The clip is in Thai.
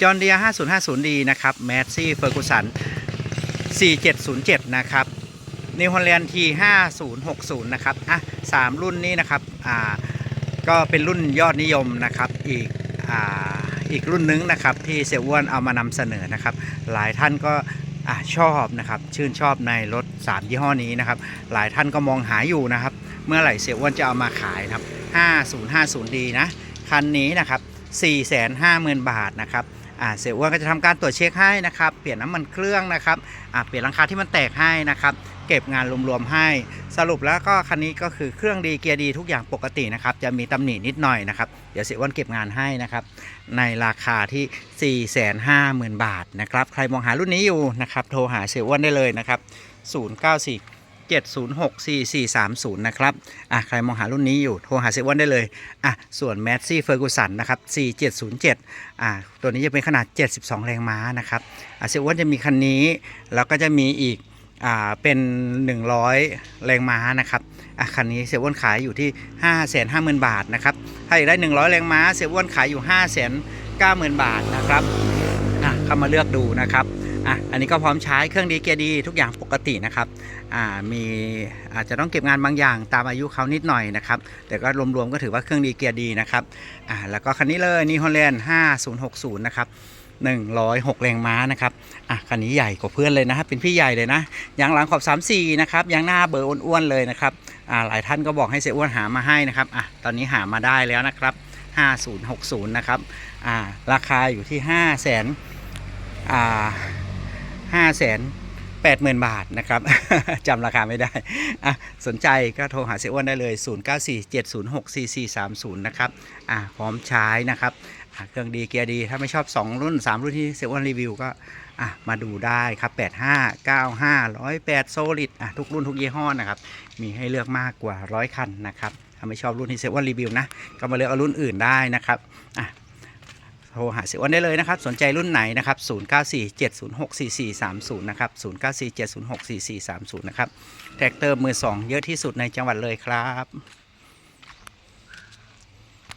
จอห์นเดีย 5050D นะครับแมสซี่เฟอร์กูสัน 4707 นะครับนิวฮอลแลนด์ T 5060 นะครับ อะสามรุ่นนี้นะครับ อ่า ก็เป็นรุ่นยอดนิยมนะครับ อีก อ่า อีกรุ่นนึงนะครับ ที่เสี่ยอ้วนเอามานำเสนอนะครับ หลายท่านก็อ่าชอบนะครับ ชื่นชอบในรถ 3 ยี่ห้อนี้นะครับ หลายท่านก็มองหาอยู่นะครับ เมื่อไหร่เสี่ยอ้วนจะเอามาขายนะครับ 5050D นะ คันนี้นะครับ 450,000 บาทนะครับ อ่าเสียอ้วนก็จะทำการตรวจเช็คให้นะครับ เปลี่ยนน้ำมันเครื่องนะครับอ่าเปลี่ยนหลังคาที่มันแตกให้นะครับ เก็บงานรวมๆให้ สรุปแล้วก็คันนี้ก็คือเครื่องดีเกียร์ดีทุกอย่างปกตินะครับ จะมีตำหนินิดหน่อยนะครับ เดี๋ยวเสียอ้วนเก็บงานให้นะครับ ในราคาที่ 450,000 บาทนะครับ ใครมองหารุ่นนี้อยู่นะครับ โทรหาเสียอ้วนได้เลยนะครับ 094 7064430 นะครับ อะใครมองหารุ่นนี้อยู่โทรหาเซเว่นได้เลย อะส่วนแมสซี่เฟอร์กูสันนะครับ 4707 อะตัวนี้จะเป็นขนาด 72 แรงม้านะครับ อะเซเว่นจะมีคันนี้ แล้วก็จะมีอีก อ่า เป็น 100 แรงม้านะครับ อะคันนี้เซเว่นขายอยู่ที่ 550,000 บาทนะครับ ถ้าอยากได้ 100 แรงม้าเซเว่นขายอยู่ 590,000 บาทนะครับ อะเข้ามาเลือกดูนะครับ อะอันนี้ก็พร้อมใช้เครื่องดีเกียร์ดีทุกอย่างปกตินะครับอ่ามีอาจจะต้องเก็บงานบางอย่างตามอายุเขานิดหน่อยนะครับแต่ก็รวมๆก็ถือว่าเครื่องดีเกียร์ดีนะครับอ่าแล้วก็คันนี้เลยนี่ฮอลแลนด์5060 นะครับ106 แรงม้านะครับ อะ คันนี้ใหญ่กว่าเพื่อนเลยนะครับ เป็นพี่ใหญ่เลยนะ ยางหลังขอบ 34 นะครับ ยางหน้าเบอร์อ้วนๆเลยนะครับ อ่า หลายท่านก็บอกให้เสียอ้วนหามาให้นะครับ อะ ตอนนี้หามาได้แล้วนะครับ 5060 นะครับ อ่า ราคาอยู่ที่ 5 0 0 0 0 0อ่า ห้าแสนแปดหมื่นบาทนะครับจำราคาไม่ได้ สนใจก็โทรหาเสียอ้วนได้เลย 0947064430 นะครับพร้อมใช้นะครับเครื่องดีเกียร์ดีถ้าไม่ชอบ 2 รุ่น 3 รุ่นที่เสียอ้วนรีวิวก็มาดูได้ครับ 85 95 108โซลิดอะทุกรุ่นทุกยี่ห้อนะครับ มีให้เลือกมากกว่า 100 คันนะครับ ถ้าไม่ชอบรุ่นที่เสียอ้วนรีวิวนะ ก็มาเลือกเอารุ่นอื่นได้นะครับอะ โทรหาเสียอ้วนได้เลยนะครับ สนใจรุ่นไหนนะครับ 0947064430 นะครับ 0947064430 นะครับ แท็กเตอร์มือ 2 เยอะที่สุดในจังหวัดเลยครับ